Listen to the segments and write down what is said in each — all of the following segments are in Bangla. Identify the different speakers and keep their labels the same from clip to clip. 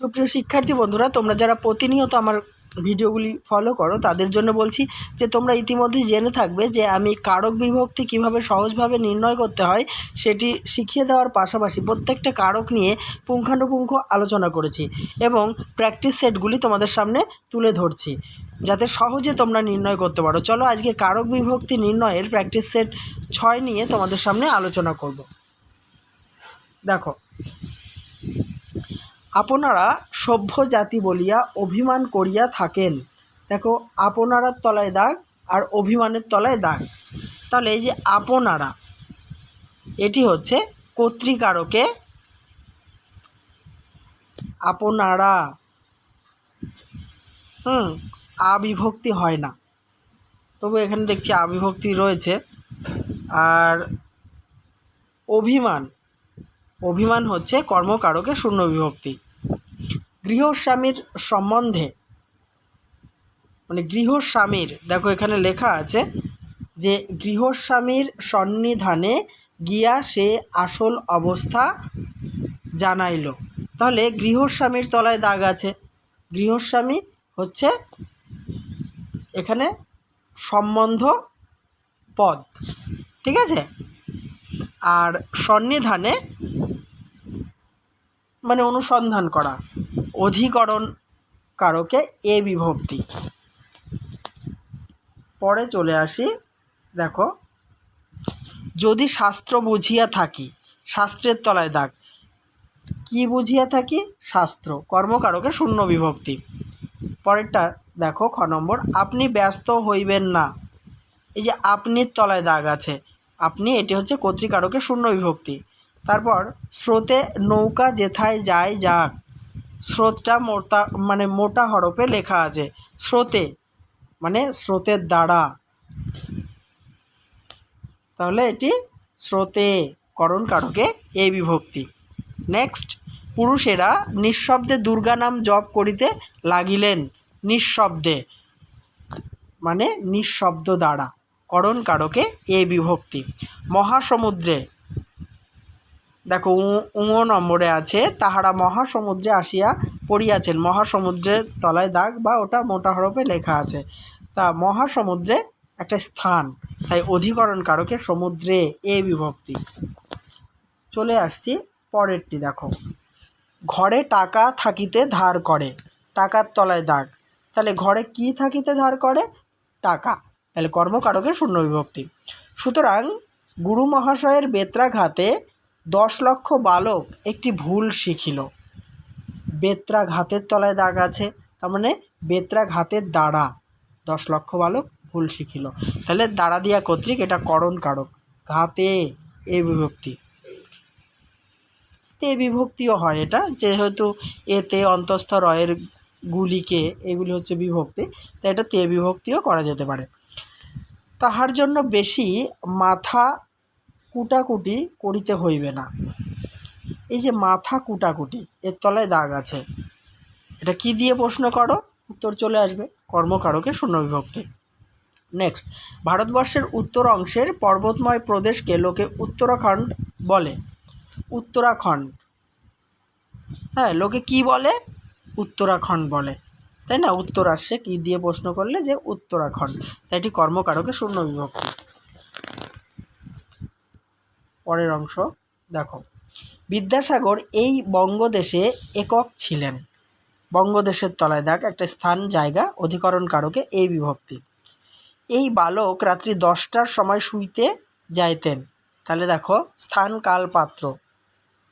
Speaker 1: সুপ্রিয় শিক্ষার্থী বন্ধুরা, তোমরা যারা প্রতিনিয়ত আমার ভিডিওগুলি ফলো করো, তাদের জন্য বলছি যে তোমরা ইতিমধ্যেই জেনে থাকবে যে আমি কারক বিভক্তি কীভাবে সহজভাবে নির্ণয় করতে হয়, সেটি শিখিয়ে দেওয়ার পাশাপাশি প্রত্যেকটা কারক নিয়ে পুঙ্খানুপুঙ্খ আলোচনা করেছি এবং প্র্যাকটিস সেটগুলি তোমাদের সামনে তুলে ধরছি, যাতে সহজে তোমরা নির্ণয় করতে পারো। চলো আজকে কারক বিভক্তি নির্ণয়ের প্র্যাকটিস সেট ছয় নিয়ে তোমাদের সামনে আলোচনা করব। দেখো আপনারা সভ্য জাতি বলিয়া অভিমান করিয়া থাকেন। দেখো, আপনারার তলায় দাগ আর অভিমানের তলায় দাগ। তাহলে এই যে আপনারা, এটি হচ্ছে কর্তৃকারকে আপনারা। হুম, আবিভক্তি হয় না। তবু এখানে দেখছি আবিভক্তি রয়েছে। আর অভিমান অভিমান হচ্ছে কর্মকারকে শূন্য বিভক্তি গৃহস্বামীর সম্বন্ধে মানে গৃহস্বামীর, দেখো এখানে লেখা আছে যে গৃহস্বামীর সন্নিধানে গিয়া সে আসল অবস্থা জানাইল। তাহলে গৃহস্বামীর তলায় দাগ আছে। গৃহস্বামী হচ্ছে এখানে সম্বন্ধ পদ, ঠিক আছে? আর সন্নিধানে মানে অনুসন্ধান করা। অধিকরণ কারকে এ বিভক্তি। পরে চলে আসি, দেখো, যদি শাস্ত্র বুঝিয়া থাকি, শাস্ত্রের তলায় দাগ, কি বুঝিয়া থাকি? শাস্ত্র, কর্মকারকে শূন্য বিভক্তি। পরেরটা, দেখো, খ নম্বর, আপনি ব্যস্ত হইবেন না। এই যে, আপনির তলায় দাগ আছে, আপনি, এটি হচ্ছে কর্তৃকারকে শূন্য বিভক্তি। তারপর স্রোতে নৌকা যেথায় যায় যাক, স্রোতটা মোটা মানে মোটা হরফে লেখা আছে। স্রোতে মানে স্রোতের দ্বারা। তাহলে এটি স্রোতে, করণ কারকে এ বিভক্তি। নেক্সট, পুরুষেরা নিঃশব্দে দুর্গা নাম জপ করিতে লাগিলেন, নিঃশব্দে মানে নিঃশব্দ দ্বারা। করণ কারকে এ বিভক্তি। মহাসমুদ্রে দেখো উঙ নম্বরে আছে, তাহারা মহাসমুদ্রে আসিয়া পড়িয়াছেন। মহাসমুদ্রের তলায় দাগ বা ওটা মোটা হরফে লেখা আছে। তা মহাসমুদ্রে একটা স্থান, তাই অধিকরণ কারকে সমুদ্রে, এ বিভক্তি। চলে আসছি পরেরটি, দেখো। ঘরে টাকা থাকিতে ধার করে, টাকার তলায় দাগ। তাহলে ঘরে কি থাকিতে ধার করে? টাকা। তাহলে কর্মকারকের শূন্য বিভক্তি। সুতরাং গুরু মহাশয়ের বেত্রাঘাতে দশ লক্ষ বালক একটি ভুল শিখিল। বেত্রাঘাতের তলায় দাগ আছে, তার মানে বেত্রাঘাতের দ্বারা দশ লক্ষ বালক ভুল শিখিল। তাহলে দ্বারা দিয়া কর্তৃক এটা করণ কারক ঘাতে এ বিভক্তি। তে বিভক্তিও হয় এটা, যেহেতু এতে অন্তস্থ রয়ের গুলিকে এগুলি হচ্ছে বিভক্তি, তাই এটা তে বিভক্তিও করা যেতে পারে। তাহার জন্য বেশি মাথা কুটাকুটি করিতে হইবে না। এই যে মাথা কুটাকুটি, এর তলায় দাগ আছে। এটা কি দিয়ে প্রশ্ন করো? উত্তর চলে আসবে, কর্মকারকে শূন্য বিভক্তি। নেক্সট ভারতবর্ষের উত্তর অংশের পর্বতময় প্রদেশকে লোকে উত্তরাখণ্ড বলে। উত্তরাখণ্ড। হ্যাঁ লোকে কি বলে? উত্তরাখণ্ড বলে। তাই না? উত্তর আসছে, কী দিয়ে প্রশ্ন করলে যে উত্তরাখণ্ড। তাই এটি কর্মকারকে শূন্য বিভক্তি। পরের অংশ, দেখো। বিদ্যাসাগর এই বঙ্গদেশে একক ছিলেন। বঙ্গদেশের তলায় দেখ, একটা স্থান, জায়গা, অধিকরণ কারকে, এই বিভক্তি। এই বালক রাত্রি দশটার সময় শুইতে যাইতেন। তাহলে দেখো, স্থান, কাল, পাত্র।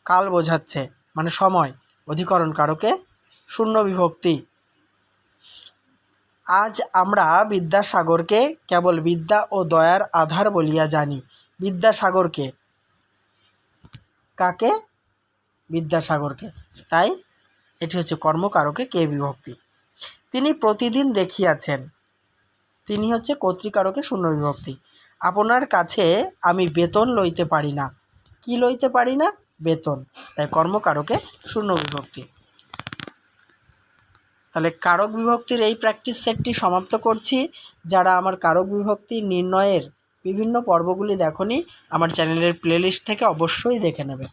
Speaker 1: কাল বোঝাচ্ছে মানে সময়, অধিকরণ কারকে, শূন্য বিভক্তি। আজ আমরা বিদ্যাসাগরকে কেবল বিদ্যা ও দয়ার আধার বলিয়া জানি। বিদ্যাসাগরকে কাকে? বিদ্যাসাগরকে। তাই এটি হচ্ছে কর্মকারকে কে বিভক্তি? তিনি প্রতিদিন দেখিয়াছেন, তিনি হচ্ছে কর্তৃকারকে শূন্য বিভক্তি। আপনার কাছে আমি বেতন লইতে পারি না। কি লইতে পারি না? বেতন। তাই কর্মকারকে শূন্য বিভক্তি। তাহলে কারক বিভক্তির এই প্র্যাকটিস সেটটি সমাপ্ত করছি। যারা আমার কারক বিভক্তি নির্ণয়ের বিভিন্ন পর্বগুলি দেখনি আমার চ্যানেলের প্লেলিস্ট থেকে অবশ্যই দেখে নেবে।